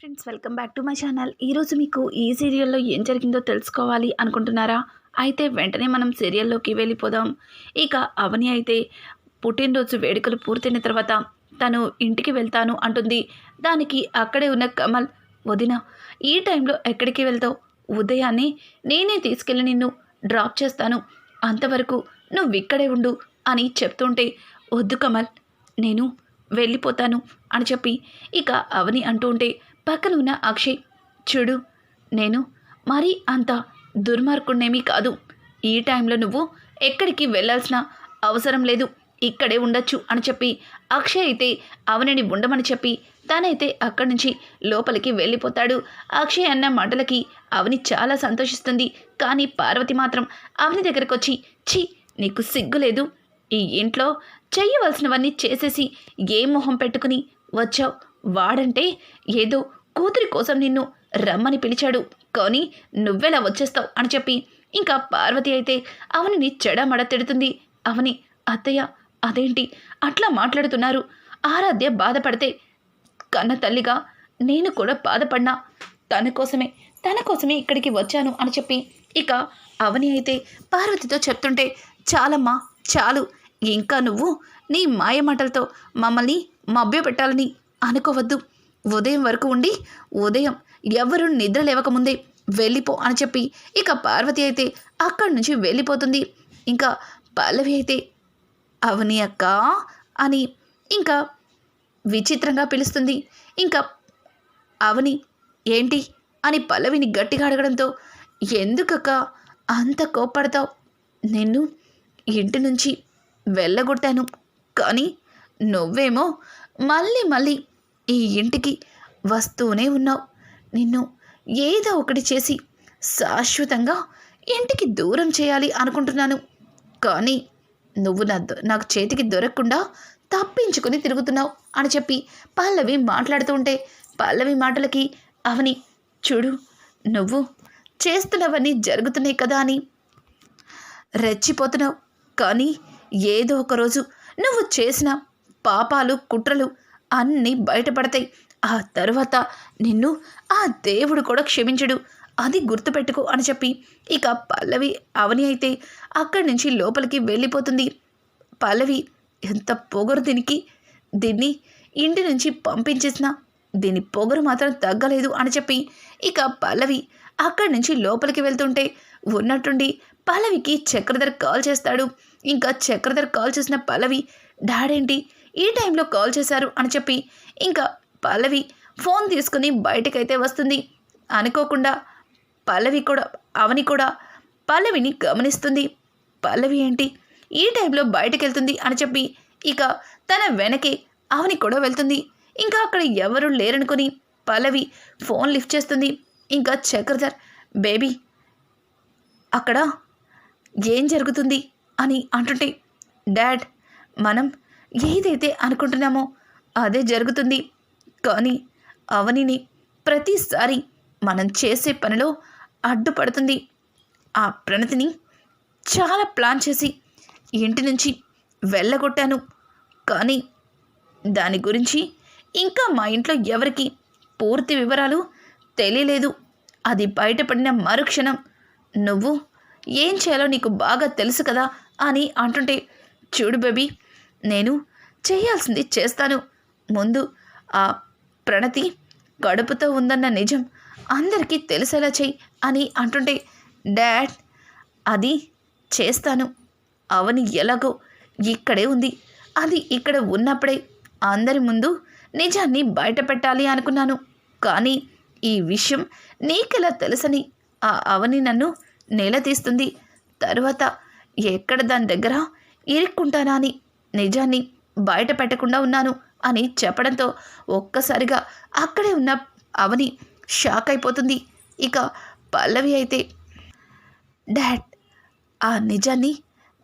Friends welcome back to my channel. ఈరోజు మీకు ఈ సీరియల్లో ఏం జరిగిందో తెలుసుకోవాలి అనుకుంటున్నారా? అయితే వెంటనే మనం సీరియల్లోకి వెళ్ళిపోదాం. ఇక అవని అయితే పుట్టినరోజు వేడుకలు పూర్తయిన తర్వాత తను ఇంటికి వెళ్తాను అంటుంది. దానికి అక్కడే ఉన్న కమల్ వదిన ఈ టైంలో ఎక్కడికి వెళ్తావు? ఉదయాన్నే నేనే తీసుకెళ్ళి నిన్ను డ్రాప్ చేస్తాను. అంతవరకు నువ్వు ఇక్కడే ఉండు అని చెప్తుంటే వద్దు కమల్ నేను వెళ్ళిపోతాను అని చెప్పి ఇక అవని అంటూ ఉంటే పక్కన ఉన్న అక్షయ్ చూడు నేను మరీ అంత దుర్మార్గుణ్ణేమీ కాదు. ఈ టైంలో నువ్వు ఎక్కడికి వెళ్ళాల్సిన అవసరం లేదు. ఇక్కడే ఉండొచ్చు అని చెప్పి అక్షయ్ అయితే అవనిని ఉండమని చెప్పి తనైతే అక్కడి నుంచి లోపలికి వెళ్ళిపోతాడు. అక్షయ్ అన్న మాటలకి అవని చాలా సంతోషిస్తుంది. కానీ పార్వతి మాత్రం అవని దగ్గరకు వచ్చి ఛీ నీకు సిగ్గు లేదు. ఈ ఇంట్లో చేయవలసినవన్నీ చేసేసి ఏ మొహం పెట్టుకుని వచ్చావు? వాడంటే ఏదో కూతురి కోసం నిన్ను రమ్మని పిలిచాడు. కానీ నువ్వెలా వచ్చేస్తావు అని చెప్పి ఇంకా పార్వతి అయితే అవనిని చెడమడ తిడుతుంది. అవని అత్తయ్య అదేంటి? అట్లా మాట్లాడుతున్నారు. ఆరాధ్య బాధపడితే కన్న తల్లిగా నేను కూడా బాధపడినా? తన కోసమే తన కోసమే ఇక్కడికి వచ్చాను అని చెప్పి ఇక అవని అయితే పార్వతితో చెప్తుంటే చాలమ్మా చాలు. ఇంకా నువ్వు నీ మాయమాటలతో మమ్మల్ని మభ్యపెట్టాలని అనుకోవద్దు. ఉదయం వరకు ఉండి ఉదయం ఎవరు నిద్ర లేవకముందే వెళ్ళిపో అని చెప్పి ఇక పార్వతి అయితే అక్కడి నుంచి వెళ్ళిపోతుంది. ఇంకా పల్లవి అయితే అవని అక్క అని ఇంకా విచిత్రంగా పిలుస్తుంది. ఇంకా అవని ఏంటి? అని పల్లవిని గట్టిగా అడగడంతో ఎందుకక్క అంత కోప్పడతావు? నిన్ను ఇంటి నుంచి వెళ్ళగొట్టాను. కానీ నువ్వేమో మళ్ళీ మళ్ళీ ఈ ఇంటికి వస్తూనే ఉన్నావు. నిన్ను ఏదో ఒకటి చేసి శాశ్వతంగా ఇంటికి దూరం చేయాలి అనుకుంటున్నాను. కానీ నువ్వు నా దొ- నాకు చేతికి దొరకకుండా తప్పించుకుని తిరుగుతున్నావు అని చెప్పి పల్లవి మాట్లాడుతూ ఉంటే పల్లవి మాటలకి అవని చూడు నువ్వు చేస్తున్నవన్నీ జరుగుతున్నాయి కదా అని రెచ్చిపోతున్నావు. కానీ ఏదో ఒకరోజు నువ్వు చేసిన పాపాలు కుట్రలు అన్నీ బయటపడతాయి. ఆ తర్వాత నిన్ను ఆ దేవుడు కూడా క్షమించడు. అది గుర్తుపెట్టుకో అని చెప్పి ఇక పల్లవి అవని అయితే అక్కడి నుంచి లోపలికి వెళ్ళిపోతుంది. పల్లవి ఎంత పొగరు దీనికి? దీన్ని ఇంటి నుంచి పంపించేసిన దీని పొగరు మాత్రం తగ్గలేదు అని చెప్పి ఇక పల్లవి అక్కడి నుంచి లోపలికి వెళ్తుంటే ఉన్నట్టుండి పల్లవికి చక్రధర్ కాల్ చేస్తాడు. ఇంకా చక్రధర్ కాల్ చేసిన పల్లవి డాడేంటి ఈ టైంలో కాల్ చేశారు అని చెప్పి ఇంకా పల్లవి ఫోన్ తీసుకుని బయటకైతే వస్తుంది. అనుకోకుండా పల్లవి కూడా అవని కూడా పల్లవిని గమనిస్తుంది. పల్లవి ఏంటి? ఈ టైంలో బయటకు వెళ్తుంది అని చెప్పి ఇక తన వెనకే అవని కూడా వెళ్తుంది. ఇంకా అక్కడ ఎవరు లేరనుకొని పల్లవి ఫోన్ లిఫ్ట్ చేస్తుంది. ఇంకా చక్రధర్ బేబీ అక్కడ ఏం జరుగుతుంది? అని అంటుంటే డాడ్ మనం ఏదైతే అనుకుంటున్నామో అదే జరుగుతుంది. కానీ అవనిని ప్రతిసారి మనం చేసే పనిలో అడ్డుపడుతుంది. ఆ ప్రణతిని చాలా ప్లాన్ చేసి ఇంటి నుంచి వెళ్ళగొట్టాను. కానీ దాని గురించి ఇంకా మా ఇంట్లో ఎవరికి పూర్తి వివరాలు తెలియలేదు. అది బయటపడిన మరుక్షణం నువ్వు ఏం చేయాలో నీకు బాగా తెలుసు కదా అని అంటుంటే చూడు బేబీ నేను చేయాల్సింది చేస్తాను. ముందు ఆ ప్రణతి కడుపుతో ఉందన్న నిజం అందరికీ తెలిసేలా చెయ్యి అని అంటుంటే డాడ్ అది చేస్తాను. అవని ఎలాగో ఇక్కడే ఉంది. అది ఇక్కడ ఉన్నప్పుడే అందరి ముందు నిజాన్ని బయట పెట్టాలి అనుకున్నాను. కానీ ఈ విషయం నీకెలా తెలుసని ఆ అవని నన్ను నేల తీస్తుంది తరువాత ఎక్కడ దాని దగ్గర ఇరుక్కుంటానా అని నిజాన్ని బయట పెట్టకుండా ఉన్నాను అని చెప్పడంతో ఒక్కసారిగా అక్కడే ఉన్న అవని షాక్ అయిపోతుంది. ఇక పల్లవి అయితే డాడ్ ఆ నిజాన్ని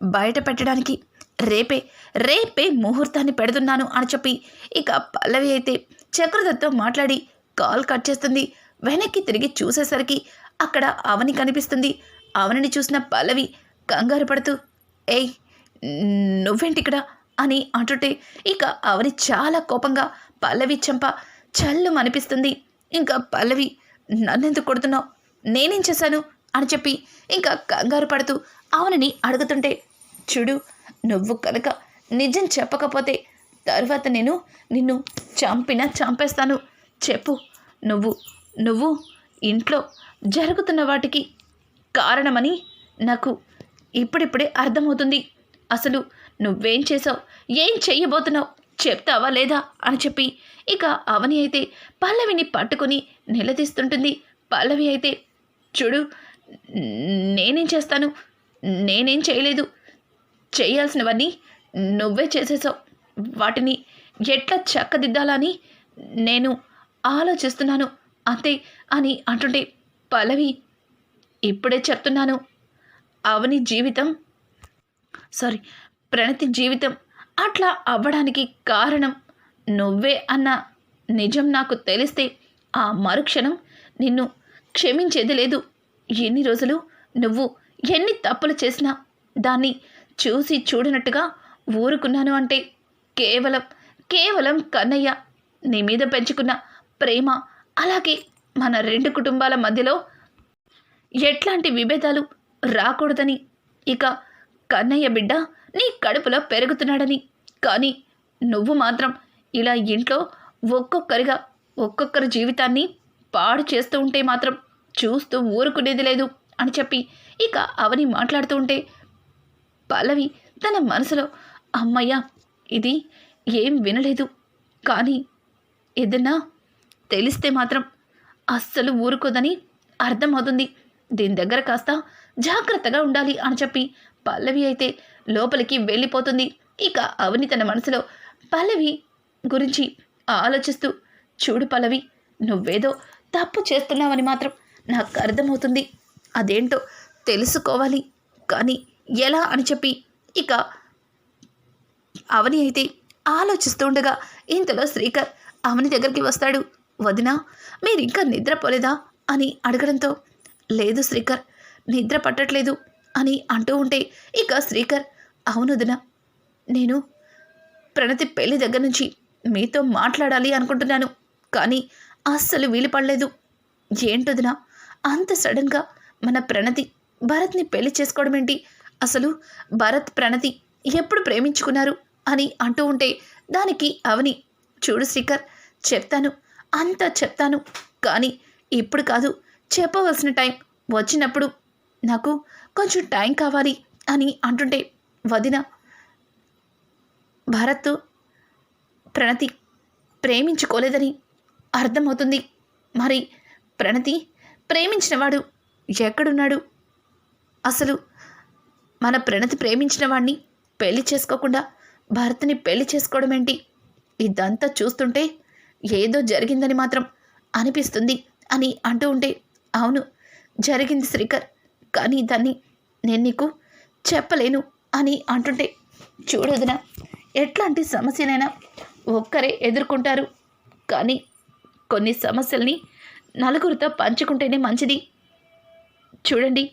బయట పెట్టడానికి రేపే రేపే ముహూర్తాన్ని పెడుతున్నాను అని చెప్పి ఇక పల్లవి అయితే చక్రధర్తో మాట్లాడి కాల్ కట్ చేస్తుంది. వెనక్కి తిరిగి చూసేసరికి అక్కడ అవని కనిపిస్తుంది. అవనిని చూసిన పల్లవి కంగారు పడుతూ ఏయ్ నువ్వేంటి ఇక్కడ అని అంటుంటే ఇక అవని చాలా కోపంగా పల్లవి చెంప చల్లు అనిపిస్తుంది ఇంకా పల్లవి నన్నెందుకు కొడుతున్నావు? నేనేం చేశాను? అని చెప్పి ఇంకా కంగారు పడుతూ అవనిని అడుగుతుంటే చూడు నువ్వు కనుక నిజం చెప్పకపోతే తర్వాత నేను నిన్ను చంపినా చంపేస్తాను. చెప్పు నువ్వు నువ్వు ఇంట్లో జరుగుతున్న వాటికి కారణమని నాకు ఇప్పుడిప్పుడే అర్థమవుతుంది. అసలు నువ్వేం చేసావు ఏం చెయ్యబోతున్నావు? చెప్తావా లేదా? అని చెప్పి ఇక అవని అయితే పల్లవిని పట్టుకుని నిలదీస్తుంటుంది. పల్లవి అయితే చూడు నేనేం చేస్తాను? నేనేం చేయలేదు. చేయాల్సినవన్నీ నువ్వే చేసేసావు వాటిని ఎట్లా చక్కదిద్దాలని నేను ఆలోచిస్తున్నాను. అంతే అని అంటుంటే పల్లవి ఇప్పుడే చెప్తున్నాను. అవని జీవితం సారీ ప్రణతి జీవితం అట్లా అవ్వడానికి కారణం నువ్వే అన్న నిజం నాకు తెలిస్తే ఆ మరుక్షణం నిన్ను క్షమించేది లేదు. ఎన్ని రోజులు నువ్వు ఎన్ని తప్పులు చేసినా దాన్ని చూసి చూడనట్టుగా ఊరుకున్నాను అంటే కేవలం కేవలం కన్నయ్య నీ మీద పెంచుకున్న ప్రేమ అలాగే మన రెండు కుటుంబాల మధ్యలో ఎట్లాంటి విభేదాలు రాకూడదని ఇక కన్నయ్య బిడ్డ నీ కడుపులో పెరుగుతున్నాడని. కానీ నువ్వు మాత్రం ఇలా ఇంట్లో ఒక్కొక్కరిగా ఒక్కొక్కరి జీవితాన్ని పాడు చేస్తూ ఉంటే మాత్రం చూస్తూ ఊరుకునేది లేదు అని చెప్పి ఇక అవని మాట్లాడుతూ ఉంటే పల్లవి తన మనసులో అమ్మయ్య ఇది ఏం వినలేదు. కానీ ఏదన్నా తెలిస్తే మాత్రం అస్సలు ఊరుకోదని అర్థమవుతుంది. దీని దగ్గర కాస్త జాగ్రత్తగా ఉండాలి అని చెప్పి పల్లవి అయితే లోపలికి వెళ్ళిపోతుంది. ఇక అవని తన మనసులో పల్లవి గురించి ఆలోచిస్తూ చూడు పల్లవి నువ్వేదో తప్పు చేస్తున్నావని మాత్రం నాకు అర్థమవుతుంది. అదేంటో తెలుసుకోవాలి. కానీ ఎలా అని చెప్పి ఇక అవని అయితే ఆలోచిస్తూ ఉండగా ఇంతలో శ్రీకర్ అవని దగ్గరికి వస్తాడు. వదినా మీరు ఇంకా నిద్రపోలేదా? అని అడగడంతో లేదు శ్రీకర్ నిద్ర పట్టట్లేదు అని అంటూ ఉంటే ఇక శ్రీకర్ అవును వదినా. నేను ప్రణతి పెళ్ళి దగ్గర నుంచి మీతో మాట్లాడాలి అనుకుంటున్నాను కానీ అస్సలు వీలు పడలేదు. ఏంటొదినా అంత సడన్గా మన ప్రణతి భరత్ని పెళ్ళి చేసుకోవడం ఏంటి? అసలు భరత్ ప్రణతి ఎప్పుడు ప్రేమించుకున్నారు అని అంటూ ఉంటే దానికి అవని చూడు శ్రీకర్ చెప్తాను అంతా చెప్తాను కానీ ఇప్పుడు కాదు చెప్పవలసిన టైం వచ్చినప్పుడు నాకు కొంచెం టైం కావాలి అని అంటుంటే వదిన భరత్ ప్రణతి ప్రేమించుకోలేదని అర్థమవుతుంది. మరి ప్రణతి ప్రేమించినవాడు ఎక్కడున్నాడు? అసలు మన ప్రణతి ప్రేమించిన వాడిని పెళ్ళి చేసుకోకుండా భరత్ని పెళ్ళి చేసుకోవడం ఏంటి ఇదంతా చూస్తుంటే ఏదో జరిగిందని మాత్రం అనిపిస్తుంది అని అంటూ ఉంటే అవును జరిగింది శ్రీకర్. కానీ దాన్ని నేను నీకు చెప్పలేను. అని అంటుంటే చూడదునా ఎట్లాంటి సమస్యనైనా ఒక్కరే ఎదుర్కొంటారు. కానీ కొన్ని సమస్యల్ని నలుగురితో పంచుకుంటేనే మంచిది. చూడండి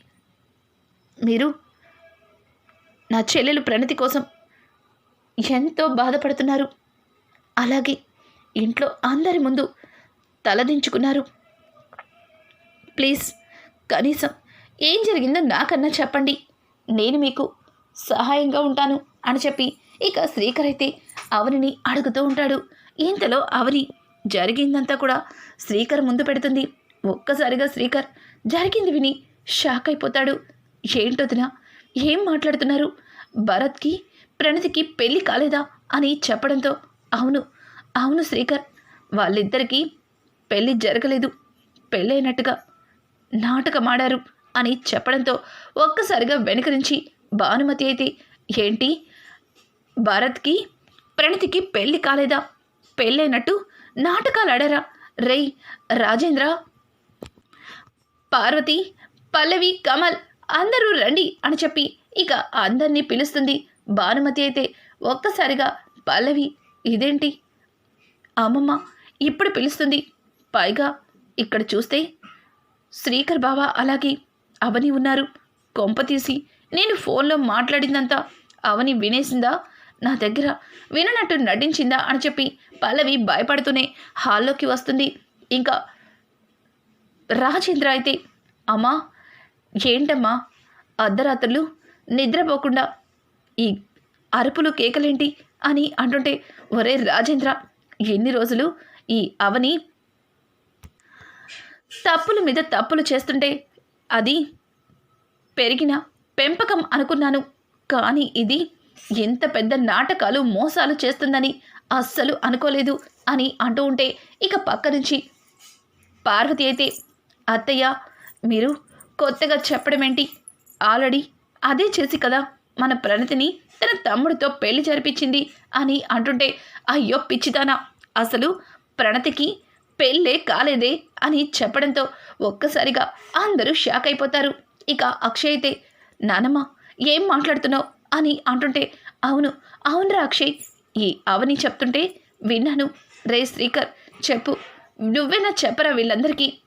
మీరు నా చెల్లెలు ప్రణతి కోసం ఎంతో బాధపడుతున్నారు. అలాగే ఇంట్లో అందరి ముందు తలదించుకున్నారు. ప్లీజ్ కనీసం ఏం జరిగిందో నాకన్నా చెప్పండి. నేను మీకు సహాయంగా ఉంటాను అని చెప్పి ఇక శ్రీకర్ అయితే అవనిని అడుగుతూ ఉంటాడు. ఇంతలో అవని జరిగిందంతా కూడా శ్రీకర్ ముందు పెడుతుంది. ఒక్కసారిగా శ్రీకర్ జరిగింది విని షాక్ అయిపోతాడు. ఏంటొదినా ఏం మాట్లాడుతున్నారు? భరత్కి ప్రణతికి పెళ్ళి కాలేదా అని చెప్పడంతో అవును అవును శ్రీకర్ వాళ్ళిద్దరికీ పెళ్ళి జరగలేదు. పెళ్ళైనట్టుగా నాటకమాడారు అని చెప్పడంతో ఒక్కసారిగా వెనుక నుంచి భానుమతి అయితే ఏంటి? భరత్కి ప్రణతికి పెళ్ళి కాలేదా? పెళ్ళైనట్టు నాటకాలు ఆడారా రేయ్ రాజేంద్ర! పార్వతి పల్లవి కమల్ అందరూ రండి అని చెప్పి ఇక అందరినీ పిలుస్తుంది భానుమతి అయితే. ఒక్కసారిగా పల్లవి ఇదేంటి? అమ్మమ్మ ఇప్పుడు పిలుస్తుంది. పైగా ఇక్కడ చూస్తే శ్రీకర్ బావ అలాగే అవని ఉన్నారు. కొంప తీసి నేను ఫోన్లో మాట్లాడిందంతా అవని వినేసిందా? నా దగ్గర విననట్టు నటించిందా? అని చెప్పి పల్లవి భయపడుతూనే హాల్లోకి వస్తుంది. ఇంకా రాజేంద్ర అయితే అమ్మా ఏంటమ్మా? అర్ధరాత్రులు నిద్రపోకుండా ఈ అరుపులు కేకలేంటి? అని అంటుంటే ఒరే రాజేంద్ర ఎన్ని రోజులు ఈ అవని తప్పుల మీద తప్పులు చేస్తుంటే అది పెరిగిన పెంపకం అనుకున్నాను. కానీ ఇది ఎంత పెద్ద నాటకాలు మోసాలు చేస్తుందని అస్సలు అనుకోలేదు అని అంటూ ఉంటే ఇక పక్క నుంచి పార్వతి అయితే అత్తయ్య మీరు కొత్తగా చెప్పడం ఏంటి? ఆల్రెడీ అదే చేసి కదా మన ప్రణతిని తన తమ్ముడితో పెళ్ళి జరిపించింది అని అంటుంటే అయ్యో పిచ్చిదానా! అసలు ప్రణతికి పెళ్ళే కాలేదే అని చెప్పడంతో ఒక్కసారిగా అందరూ షాక్ అయిపోతారు. ఇక అక్షయ్ అయితే నానమ్మ ఏం మాట్లాడుతున్నావు? అని అంటుంటే అవును అవును అక్షయ్ ఈ అవని చెప్తుంటే విన్నాను. రే శ్రీకర్ చెప్పు. నువ్వేనా చెప్పరా వీళ్ళందరికీ?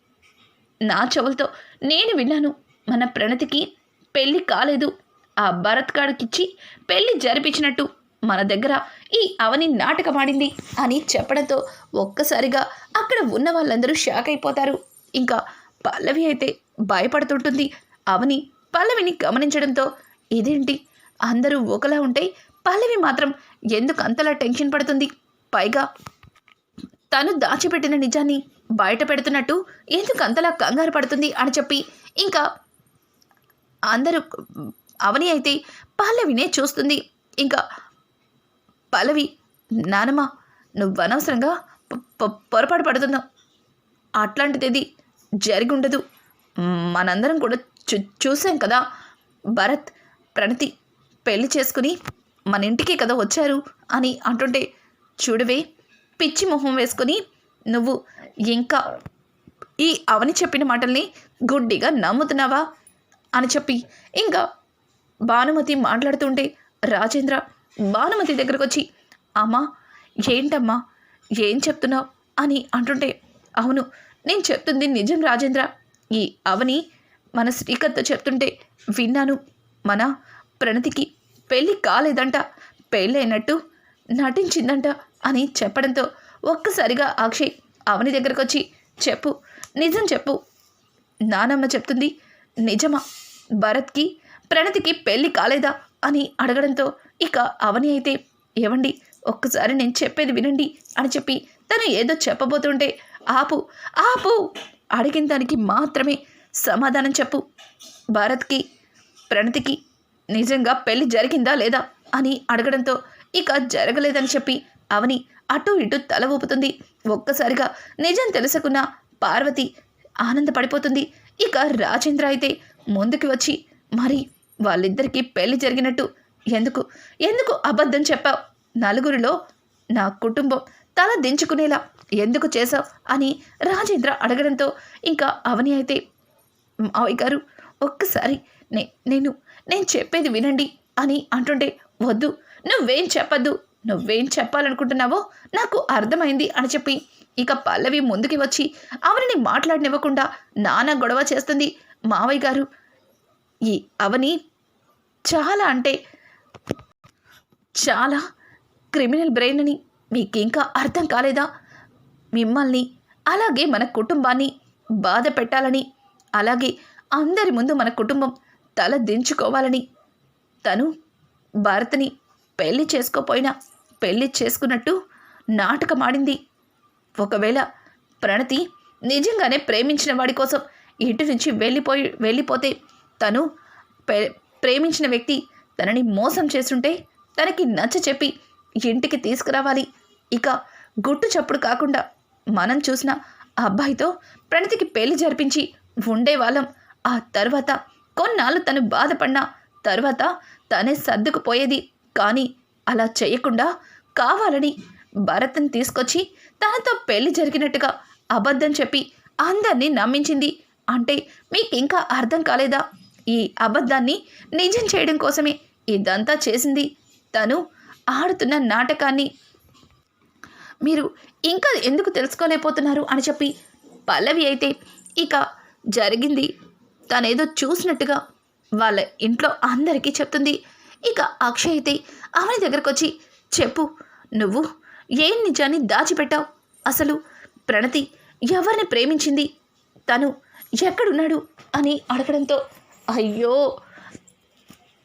నా చెవులతో నేను విన్నాను. మన ప్రణతికి పెళ్ళి కాలేదు. ఆ భరత్ గాడికిచ్చి పెళ్ళి జరిపించినట్టు మన దగ్గర ఈ అవని నాటకమాడింది అని చెప్పడంతో ఒక్కసారిగా అక్కడ ఉన్న వాళ్ళందరూ షాక్ అయిపోతారు. ఇంకా పల్లవి అయితే భయపడుతుంటుంది. అవని పల్లవిని గమనించడంతో ఇదేంటి? అందరూ ఒకలా ఉంటే పల్లవి మాత్రం ఎందుకు అంతలా టెన్షన్ పడుతుంది? పైగా తను దాచిపెట్టిన నిజాన్ని బయట పెడుతున్నట్టు ఎందుకు అంతలా కంగారు పడుతుంది? అని చెప్పి ఇంకా అందరూ అవని అయితే పల్లవినే చూస్తుంది. ఇంకా పల్లవి నానమ్మ నువ్వు అనవసరంగా పొరపాటు పడుతున్నావు. అట్లాంటిది జరిగి ఉండదు. మనందరం కూడా చూ చూసాం కదా. భరత్ ప్రణతి పెళ్ళి చేసుకుని మన ఇంటికే కదా వచ్చారు అని అంటుంటే చూడవే పిచ్చి మొహం వేసుకొని నువ్వు ఇంకా ఈ అవని చెప్పిన మాటల్ని గుడ్డిగా నమ్ముతున్నావా? అని చెప్పి ఇంకా భానుమతి మాట్లాడుతుంటే రాజేంద్ర భానుమతి దగ్గరకు వచ్చి అమ్మా ఏంటమ్మా ఏం చెప్తున్నావు? అని అంటుంటే అవును నేను చెప్తుంది నిజం రాజేంద్ర ఈ అవని మన శ్రీకర్త చెప్తుంటే విన్నాను. మన ప్రణతికి పెళ్ళి కాలేదంట. పెళ్ళైనట్టు నటించిందంట అని చెప్పడంతో ఒక్కసారిగా అక్షయ్ అవని దగ్గరకు వచ్చి చెప్పు నిజం చెప్పు. నానమ్మ చెప్తుంది నిజమా? భరత్కి ప్రణతికి పెళ్ళి కాలేదా? అని అడగడంతో ఇక అవని అయితే ఏవండి? ఒక్కసారి నేను చెప్పేది వినండి అని చెప్పి తను ఏదో చెప్పబోతుంటే ఆపు ఆపు అడిగిన దానికి మాత్రమే సమాధానం చెప్పు. భారత్కి ప్రణతికి నిజంగా పెళ్ళి జరిగిందా లేదా అని అడగడంతో ఇక జరగలేదని చెప్పి అవని అటు ఇటు తల ఊపుతుంది. ఒక్కసారిగా నిజం తెలుసుకున్న పార్వతి ఆనందపడిపోతుంది. ఇక రాజేంద్ర అయితే ముందుకు వచ్చి మరి వాళ్ళిద్దరికీ పెళ్ళి జరిగినట్టు ఎందుకు? ఎందుకు అబద్ధం చెప్పావు? నలుగురిలో నా కుటుంబం తల దించుకునేలా ఎందుకు చేశావు? అని రాజేంద్ర అడగడంతో ఇంకా అవని అయితే మావయ్య గారు ఒక్కసారి నే నేను నేను చెప్పేది వినండి అని అంటుంటే వద్దు నువ్వేం చెప్పద్దు నువ్వేం చెప్పాలనుకుంటున్నావో నాకు అర్థమైంది అని చెప్పి ఇక పల్లవి ముందుకి వచ్చి అవనిని మాట్లాడనివ్వకుండా నాన్న గొడవ చేస్తుంది. మావయ్య గారు ఈ అవని చాలా అంటే చాలా క్రిమినల్ బ్రెయిన్ అని మీకు ఇంకా అర్థం కాలేదా? మిమ్మల్ని అలాగే మన కుటుంబాన్ని బాధ పెట్టాలని అలాగే అందరి ముందు మన కుటుంబం తల దించుకోవాలని. తను భారత్ని పెళ్ళి చేసుకోపోయినా పెళ్ళి చేసుకున్నట్టు నాటకమాడింది. ఒకవేళ ప్రణతి నిజంగానే ప్రేమించిన వాడి కోసం ఇంటి నుంచి వెళ్ళిపోయి వెళ్ళిపోతే తను ప్రేమించిన వ్యక్తి తనని మోసం చేస్తుంటే తనకి నచ్చ చెప్పి ఇంటికి తీసుకురావాలి. ఇక గుట్టు చప్పుడు కాకుండా మనం చూసిన ఆ అబ్బాయితో ప్రణతికి పెళ్ళి జరిపించి ఉండేవాళ్ళం. ఆ తర్వాత కొన్నాళ్ళు తను బాధపడినా తర్వాత తనే సర్దుకుపోయేది. కానీ అలా చేయకుండా కావాలని భరత్ని తీసుకొచ్చి తనతో పెళ్ళి జరిగినట్టుగా అబద్ధం చెప్పి అందరినీ నమ్మించింది. అంటే మీకు ఇంకా అర్థం కాలేదా? ఈ అబద్ధాన్ని నిజం చేయడం కోసమే ఇదంతా చేసింది. తను ఆడుతున్న నాటకాన్ని మీరు ఇంకా ఎందుకు తెలుసుకోలేకపోతున్నారు అని చెప్పి పల్లవి అయితే ఇక జరిగింది. తనేదో చూసినట్టుగా వాళ్ళ ఇంట్లో అందరికీ చెప్తుంది. ఇక అక్షయ్ అయితే అవని దగ్గరకు వచ్చి చెప్పు నువ్వు ఏం నిజాన్ని దాచిపెట్టావు? అసలు ప్రణతి ఎవరిని ప్రేమించింది? తను ఎక్కడున్నాడు? అని అడగడంతో అయ్యో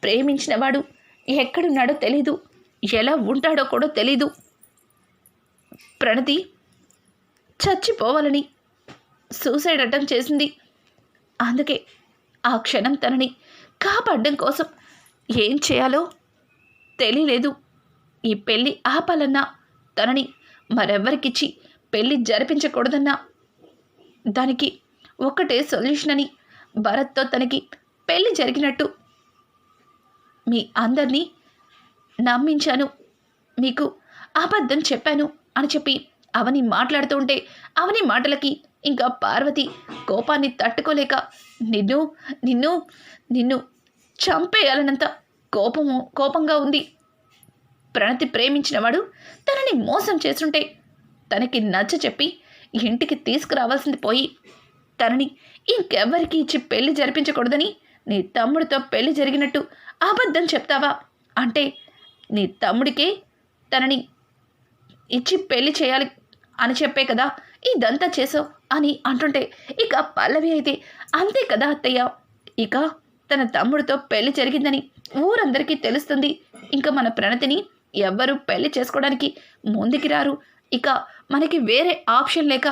ప్రేమించినవాడు ఎక్కడున్నాడో తెలీదు. ఎలా ఉంటాడో కూడా తెలీదు. ప్రణతి చచ్చిపోవాలని సూసైడ్ అటెంప్ట్ చేసింది. అందుకే ఆ క్షణం తనని కాపాడడం కోసం ఏం చేయాలో తెలియలేదు ఈ పెళ్ళి ఆపాలన్నా తనని మరెవ్వరికిచ్చి పెళ్ళి జరిపించకూడదన్నా. దానికి ఒక్కటే సొల్యూషన్ అని భరత్తో తనకి పెళ్ళి జరిగినట్టు మీ అందరినీ నమ్మించాను. మీకు అబద్ధం చెప్పాను అని చెప్పి అవని మాట్లాడుతూ ఉంటే అవని మాటలకి ఇంకా పార్వతి కోపాన్ని తట్టుకోలేక నిన్ను నిన్ను నిన్ను చంపేయాలనంత కోపము కోపంగా ఉంది. ప్రణతి ప్రేమించినవాడు తనని మోసం చేస్తుంటే తనకి నచ్చ చెప్పి ఇంటికి తీసుకురావాల్సింది పోయి తనని ఇంకెవ్వరికి ఇచ్చి పెళ్ళి జరిపించకూడదని నీ తమ్ముడితో పెళ్ళి జరిగినట్టు అబద్ధం చెప్తావా? అంటే నీ తమ్ముడికే తనని ఇచ్చి పెళ్ళి చేయాలి అని చెప్పే కదా ఇదంతా చేసావు అని అంటుంటే ఇక పల్లవి అయితే అంతే కదా అత్తయ్య. ఇక తన తమ్ముడితో పెళ్ళి జరిగిందని ఊరందరికీ తెలుస్తుంది. ఇంకా మన ప్రణతిని ఎవ్వరూ పెళ్ళి చేసుకోవడానికి ముందుకి రారు. ఇక మనకి వేరే ఆప్షన్ లేక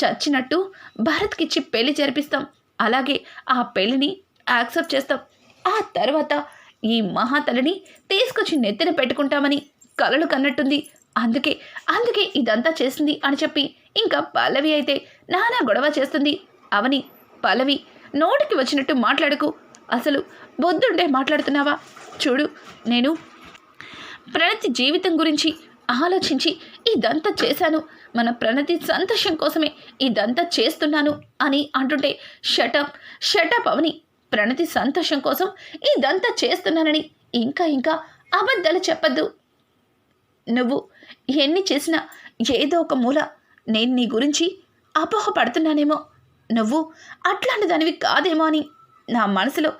చచ్చినట్టు భరత్కిచ్చి పెళ్ళి జరిపిస్తాం. అలాగే ఆ పెళ్ళిని యాక్సెప్ట్ చేస్తాం. ఆ తర్వాత ఈ మహాతలిని తీసుకొచ్చి నెత్తిన పెట్టుకుంటామని కలలు కన్నట్టుంది అందుకే అందుకే ఇదంతా చేసింది అని చెప్పి ఇంకా పల్లవి అయితే నానా గొడవ చేస్తుంది. అవని పల్లవి నోటికి వచ్చినట్టు మాట్లాడకు. అసలు బొద్దుండే మాట్లాడుతున్నావా? చూడు నేను ప్రణతి జీవితం గురించి ఆలోచించి ఇదంతా చేశాను. మన ప్రణతి సంతోషం కోసమే ఇదంతా చేస్తున్నాను అని అంటుంటే షటప్ షటప్ అవని ప్రణతి సంతోషం కోసం ఇదంతా చేస్తున్నానని ఇంకా ఇంకా అబద్ధాలు చెప్పద్దు. నువ్వు ఎన్ని చేసినా ఏదో ఒక మూల నేను నీ గురించి అపోహపడుతున్నానేమో. నువ్వు అట్లాంటి దానివి కాదేమో అని నా మనసులో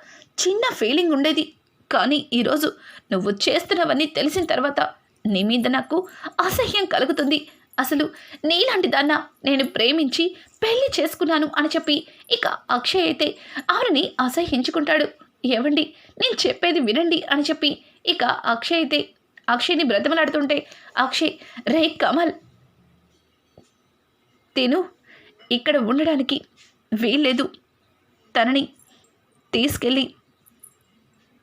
చిన్న ఫీలింగ్ ఉండేది. కానీ ఈరోజు నువ్వు చేస్తున్నవన్నీ తెలిసిన తర్వాత నీ మీద నాకు అసహ్యం కలుగుతుంది. అసలు నీలాంటి దాన్న నేను ప్రేమించి పెళ్ళి చేసుకున్నాను అని చెప్పి ఇక అక్షయ్ అయితే ఆవిడని అసహ్యించుకుంటాడు ఏవండి? నేను చెప్పేది వినండి అని చెప్పి ఇక అక్షయ్ అయితే అక్షయ్ని బ్రతమలాడుతుంటే అక్షయ్ రే కమల్ తిను. ఇక్కడ ఉండడానికి వీల్లేదు. తనని తీసుకెళ్ళి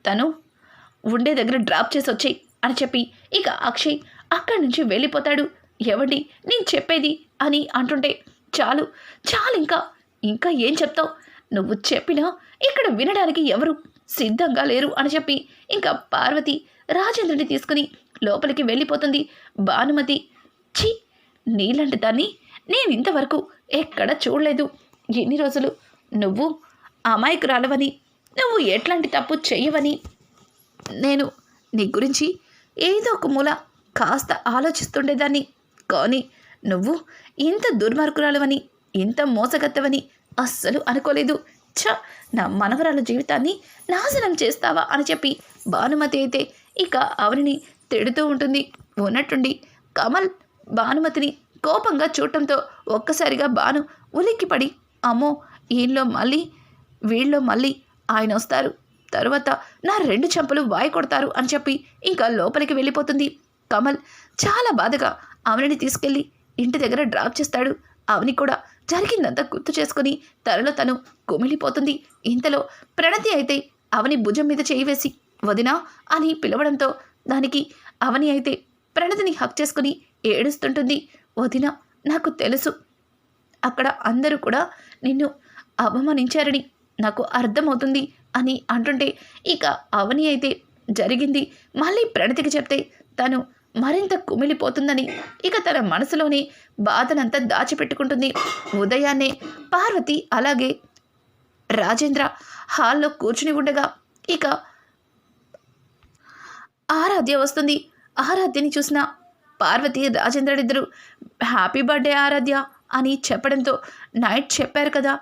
తను ఉండే దగ్గర డ్రాప్ చేసి వచ్చాయి అని చెప్పి ఇక అక్షయ్ అక్కడి నుంచి వెళ్ళిపోతాడు. ఎవండి నేను చెప్పేది అని అంటుంటే చాలు చాలు ఇంకా ఇంకా ఏం చెప్తావు? నువ్వు చెప్పినా ఇక్కడ వినడానికి ఎవరు సిద్ధంగా లేరు అని చెప్పి ఇంకా పార్వతి రాజేంద్రుని తీసుకుని లోపలికి వెళ్ళిపోతుంది. భానుమతి ఛీ నీలాంటి దాన్ని నేను ఇంతవరకు ఎక్కడ చూడలేదు. ఎన్ని రోజులు నువ్వు అమాయకురాలవని నువ్వు ఎట్లాంటి తప్పు చేయవని నేను నీ గురించి ఏదో ఒక మూల కాస్త ఆలోచిస్తుండేదాన్ని. కానీ నువ్వు ఇంత దుర్మార్గురాలవని ఇంత మోసగత్తవని అస్సలు అనుకోలేదు. ఛ! నా మనవరాల జీవితాన్ని నాశనం చేస్తావా అని చెప్పి భానుమతి అయితే ఇక అవనిని తిడుతూ ఉంటుంది. ఉన్నట్టుండి కమల్ భానుమతిని కోపంగా చూడటంతో ఒక్కసారిగా భాను ఉలిక్కిపడి అమ్మో! ఈయనలో మళ్ళీ వీళ్ళలో మళ్ళీ ఆయన వస్తారు. తరువాత నా రెండు చెంపలు వాయి కొడతారు అని చెప్పి ఇంకా లోపలికి వెళ్ళిపోతుంది. కమల్ చాలా బాధగా అవనిని తీసుకెళ్ళి ఇంటి దగ్గర డ్రాప్ చేస్తాడు. అవని కూడా జరిగిందంతా గుర్తు చేసుకుని తనలో తను కుమిలిపోతుంది. ఇంతలో ప్రణతి అయితే అవని భుజం మీద చేయి వేసి వదినా అని పిలవడంతో దానికి అవని అయితే ప్రణతిని హక్ చేసుకుని ఏడుస్తుంటుంది. వదిన నాకు తెలుసు. అక్కడ అందరూ కూడా నిన్ను అవమానించారని నాకు అర్థమవుతుంది అని అంటుంటే ఇక అవని అయితే జరిగింది. మళ్ళీ ప్రణతికి చెప్తే తను మరింత కుమిలిపోతుందని ఇక తన మనసులోని బాధనంతా దాచిపెట్టుకుంటుంది. ఉదయాన్నే పార్వతి అలాగే రాజేంద్ర హాల్లో కూర్చుని ఉండగా ఇక ఆరాధ్య వస్తుంది. ఆరాధ్యని చూసిన పార్వతి రాజేంద్రుడిద్దరు హ్యాపీ బర్త్డే ఆరాధ్య అని చెప్పడంతో నైట్ చెప్పారు కదా.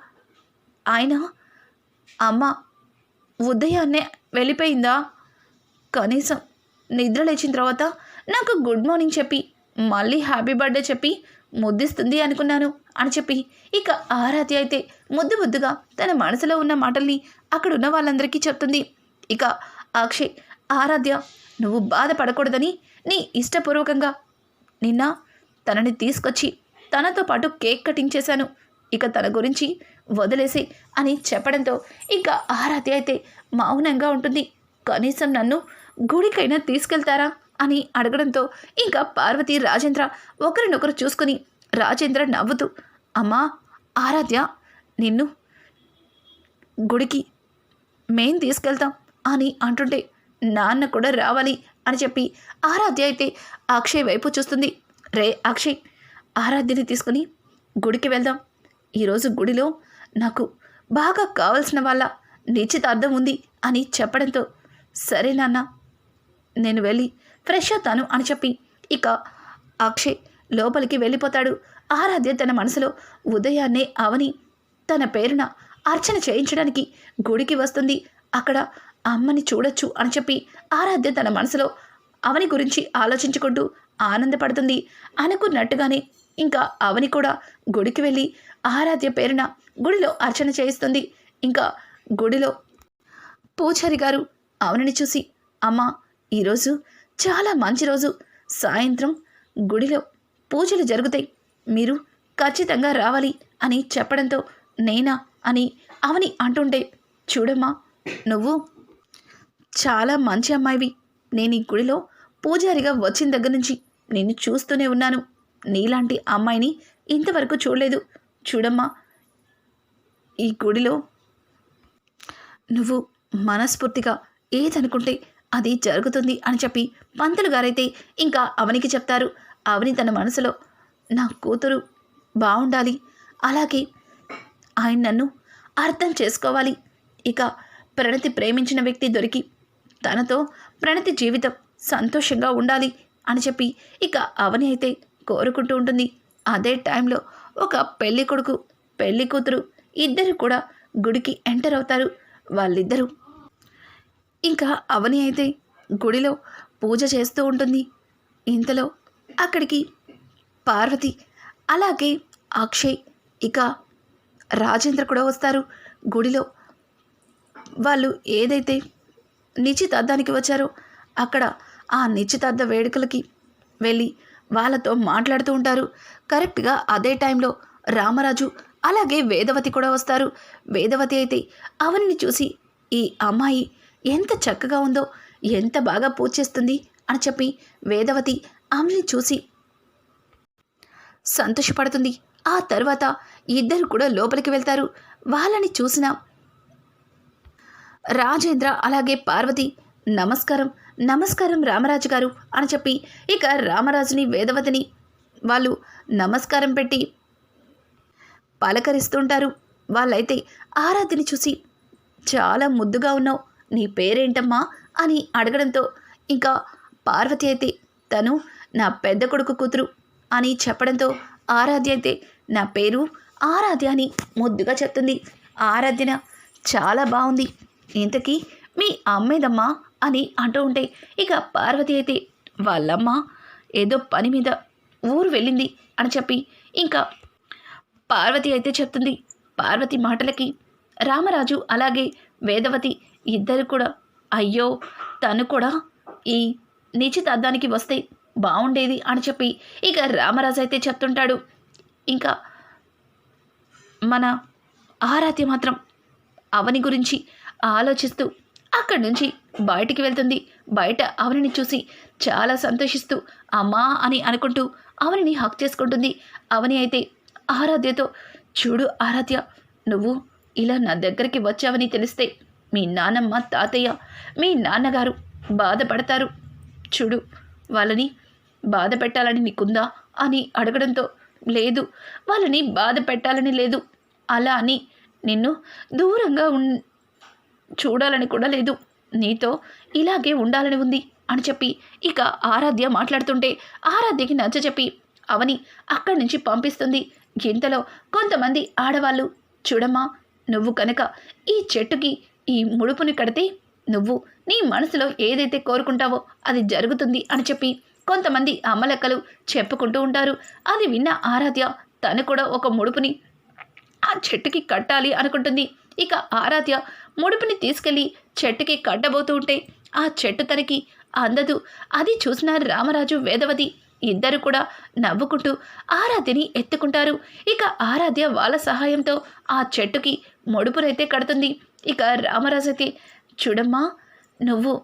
ఆయన అమ్మ ఉదయాన్నే వెళ్ళిపోయిందా? కనీసం నిద్ర లేచిన తర్వాత నాకు గుడ్ మార్నింగ్ చెప్పి మళ్ళీ హ్యాపీ బర్త్డే చెప్పి ముద్దిస్తుంది అనుకున్నాను అని చెప్పి. ఇక ఆరాధ్య అయితే ముద్దు ముద్దుగా తన మనసులో ఉన్న మాటల్ని అక్కడ ఉన్న వాళ్ళందరికీ చెప్తుంది. ఇక అక్షయ్ ఆరాధ్య నువ్వు బాధపడకూడదని నీ ఇష్టపూర్వకంగా నిన్న తనని తీసుకొచ్చి తనతో పాటు కేక్ కటింగ్ చేశాను ఇక తన గురించి వదిలేసి అని చెప్పడంతో ఇక ఆరాధ్య అయితే మౌనంగా ఉంటుంది. కనీసం నన్ను గుడికైనా తీసుకెళ్తారా? అని అడగడంతో ఇంకా పార్వతి రాజేంద్ర ఒకరినొకరు చూసుకుని రాజేంద్ర నవ్వుతూ అమ్మా ఆరాధ్య నిన్ను గుడికి మేం తీసుకెళ్తాం అని అంటుంటే నాన్న కూడా రావాలి అని చెప్పి ఆరాధ్య అయితే అక్షయ్ వైపు చూస్తుంది. రే అక్షయ్ ఆరాధ్యని తీసుకుని గుడికి వెళ్దాం. ఈరోజు గుడిలో నాకు బాగా కావలసిన వాళ్ళ నిశ్చితార్థం ఉంది అని చెప్పడంతో సరే నాన్న నేను వెళ్ళి ఫ్రెష్ అవుతాను అని చెప్పి. ఇక అక్షయ్ లోపలికి వెళ్ళిపోతాడు. ఆరాధ్య తన మనసులో ఉదయాన్నే అవని తన పేరున అర్చన చేయించడానికి గుడికి వస్తుంది. అక్కడ అమ్మని చూడొచ్చు అని చెప్పి ఆరాధ్య తన మనసులో అవని గురించి ఆలోచించుకుంటూ ఆనందపడుతుంది. అనుకున్నట్టుగానే ఇంకా అవని కూడా గుడికి వెళ్ళి ఆరాధ్య పేరున గుడిలో అర్చన చేయిస్తుంది. ఇంకా గుడిలో పూజారి గారు అవనిని చూసి అమ్మ ఈరోజు చాలా మంచి రోజు. సాయంత్రం గుడిలో పూజలు జరుగుతాయి. మీరు ఖచ్చితంగా రావాలి అని చెప్పడంతో నేనా అని అవని అంటుంటే చూడమ్మా నువ్వు చాలా మంచి అమ్మాయివి. నేను ఈ గుడిలో పూజారిగా వచ్చిన దగ్గర నుంచి నిన్ను చూస్తూనే ఉన్నాను. నీలాంటి అమ్మాయిని ఇంతవరకు చూడలేదు. చూడమ్మా ఈ గుడిలో నువ్వు మనస్ఫూర్తిగా ఏదనుకుంటే అది జరుగుతుంది అని చెప్పి పంతులు గారైతే ఇంకా అవనికి చెప్తారు. అవని తన మనసులో నా కూతురు బాగుండాలి అలాగే ఆయన నన్ను అర్థం చేసుకోవాలి. ఇక ప్రణతి ప్రేమించిన వ్యక్తి దొరికి తనతో ప్రణతి జీవితం సంతోషంగా ఉండాలి అని చెప్పి ఇక అవని అయితే కోరుకుంటూ ఉంటుంది. అదే టైంలో ఒక పెళ్ళి కొడుకు పెళ్ళి కూతురు ఇద్దరు కూడా గుడికి ఎంటర్ అవుతారు. వాళ్ళిద్దరూ ఇంకా అవని అయితే గుడిలో పూజ చేస్తూ ఉంటుంది. ఇంతలో అక్కడికి పార్వతి అలాగే అక్షయ్ ఇక రాజేంద్ర కూడా వస్తారు గుడిలో. వాళ్ళు ఏదైతే నిశ్చితార్థానికి వచ్చారో అక్కడ ఆ నిశ్చితార్థ వేడుకలకి వెళ్ళి వాళ్ళతో మాట్లాడుతూ ఉంటారు. కరెక్ట్గా అదే టైంలో రామరాజు అలాగే వేదవతి కూడా వస్తారు. వేదవతి అయితే అవన్నీ చూసి ఈ అమ్మాయి ఎంత చక్కగా ఉందో ఎంత బాగా పూజ చేస్తుంది అని చెప్పి వేదవతి ఆమెని చూసి సంతోషపడుతుంది. ఆ తర్వాత ఇద్దరు కూడా లోపలికి వెళ్తారు. వాళ్ళని చూసిన రాజేంద్ర అలాగే పార్వతి నమస్కారం నమస్కారం రామరాజు గారు అని చెప్పి ఇక రామరాజుని వేదవతిని వాళ్ళు నమస్కారం పెట్టి పలకరిస్తుంటారు. వాళ్ళైతే ఆరాధ్యని చూసి చాలా ముద్దుగా ఉన్నావు. నీ పేరేంటమ్మా? అని అడగడంతో ఇంకా పార్వతి అయితే తను నా పెద్ద కొడుకు కూతురు అని చెప్పడంతో ఆరాధ్య అయితే నా పేరు ఆరాధ్య అని ముద్దుగా చెప్తుంది. ఆరాధ్యన చాలా బాగుంది ఇంతకీ మీ అమ్మేదమ్మా అని అంటూ ఉంటే ఇక పార్వతి అయితే వాళ్ళమ్మ ఏదో పని మీద ఊరు వెళ్ళింది అని చెప్పి ఇంకా పార్వతి అయితే చెప్తుంది. పార్వతి మాటలకి రామరాజు అలాగే వేదవతి ఇద్దరు కూడా. అయ్యో తను కూడా ఈ నిశ్చితార్థానికి వస్తే బాగుండేది అని చెప్పి ఇక రామరాజు అయితే చెప్తుంటాడు. ఇంకా మన ఆరాధ్య మాత్రం అవని గురించి ఆలోచిస్తూ అక్కడి నుంచి బయటికి వెళ్తుంది. బయట అవనిని చూసి చాలా సంతోషిస్తూ అమ్మా అని అనుకుంటూ అవనిని హక్ చేసుకుంటుంది. అవని అయితే ఆరాధ్యతో చూడు ఆరాధ్య నువ్వు ఇలా నా దగ్గరికి వచ్చావని తెలిస్తే మీ నానమ్మ తాతయ్య మీ నాన్నగారు బాధపడతారు. చూడు వాళ్ళని బాధ పెట్టాలని నీకుందా అని అడగడంతో లేదు వాళ్ళని బాధ పెట్టాలని లేదు. అలా అని నిన్ను దూరంగా ఉన్ చూడాలని కూడా లేదు. నీతో ఇలాగే ఉండాలని ఉంది అని చెప్పి ఇక ఆరాధ్య మాట్లాడుతుంటే ఆరాధ్యకి నచ్చ చెప్పి అవని అక్కడి నుంచి పంపిస్తుంది. ఇంతలో కొంతమంది ఆడవాళ్ళు చూడమ్మా నువ్వు కనుక ఈ చెట్టుకి ఈ ముడుపుని కడితే నువ్వు నీ మనసులో ఏదైతే కోరుకుంటావో అది జరుగుతుంది అని చెప్పి కొంతమంది అమ్మలెక్కలు చెప్పుకుంటూ ఉంటారు. అది విన్న ఆరాధ్య తను కూడా ఒక ముడుపుని ఆ చెట్టుకి కట్టాలి అనుకుంటుంది. ఇక ఆరాధ్య ముడుపుని తీసుకెళ్ళి చెట్టుకి కట్టబోతూ ఉంటే ఆ చెట్టు తనకి అందదు. అది చూసిన రామరాజు వేదవతి ఇద్దరు కూడా నవ్వుకుంటూ ఆరాధ్యని ఎత్తుకుంటారు. ఇక ఆరాధ్య వాళ్ళ సహాయంతో ఆ చెట్టుకి ముడుపునైతే కడుతుంది. ఇక రామరాజు చూడమ్మా నువ్వు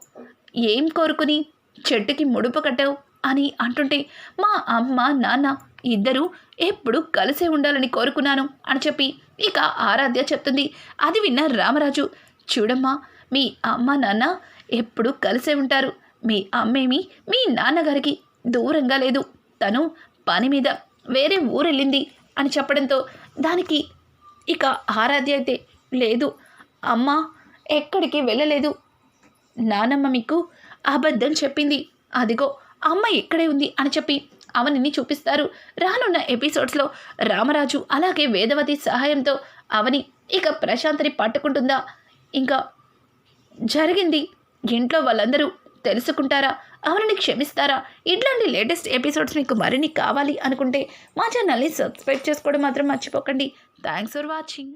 ఏం కోరుకుని చెట్టుకి ముడుపు కట్టావు? అని అంటుంటే మా అమ్మ నాన్న ఇద్దరూ ఎప్పుడు కలిసే ఉండాలని కోరుకున్నాను అని చెప్పి ఇక ఆరాధ్య చెప్తుంది. అది విన్న రామరాజు చూడమ్మా మీ అమ్మ నాన్న ఎప్పుడు కలిసే ఉంటారు. మీ అమ్మేమి మీ నాన్నగారికి దూరంగా లేదు. తను పని మీద వేరే ఊరెళ్ళింది అని చెప్పడంతో దానికి ఇక ఆరాధ్య అయితే లేదు అమ్మ ఎక్కడికి వెళ్ళలేదు. నానమ్మ మీకు అబద్ధం చెప్పింది. అదిగో అమ్మ ఇక్కడే ఉంది అని చెప్పి అవనిని చూపిస్తారు. రానున్న ఎపిసోడ్స్లో రామరాజు అలాగే వేదవతి సహాయంతో అవని ఇక ప్రశాంతిని పట్టుకుంటుందా? ఇంకా జరిగింది. ఇంట్లో వాళ్ళందరూ తెలుసుకుంటారా? అవనిని క్షమిస్తారా? ఇట్లాంటి లేటెస్ట్ ఎపిసోడ్స్ మీకు మరిన్ని కావాలి అనుకుంటే మా ఛానల్ని సబ్స్క్రైబ్ చేసుకోవడం మాత్రం మర్చిపోకండి. Thanks for watching.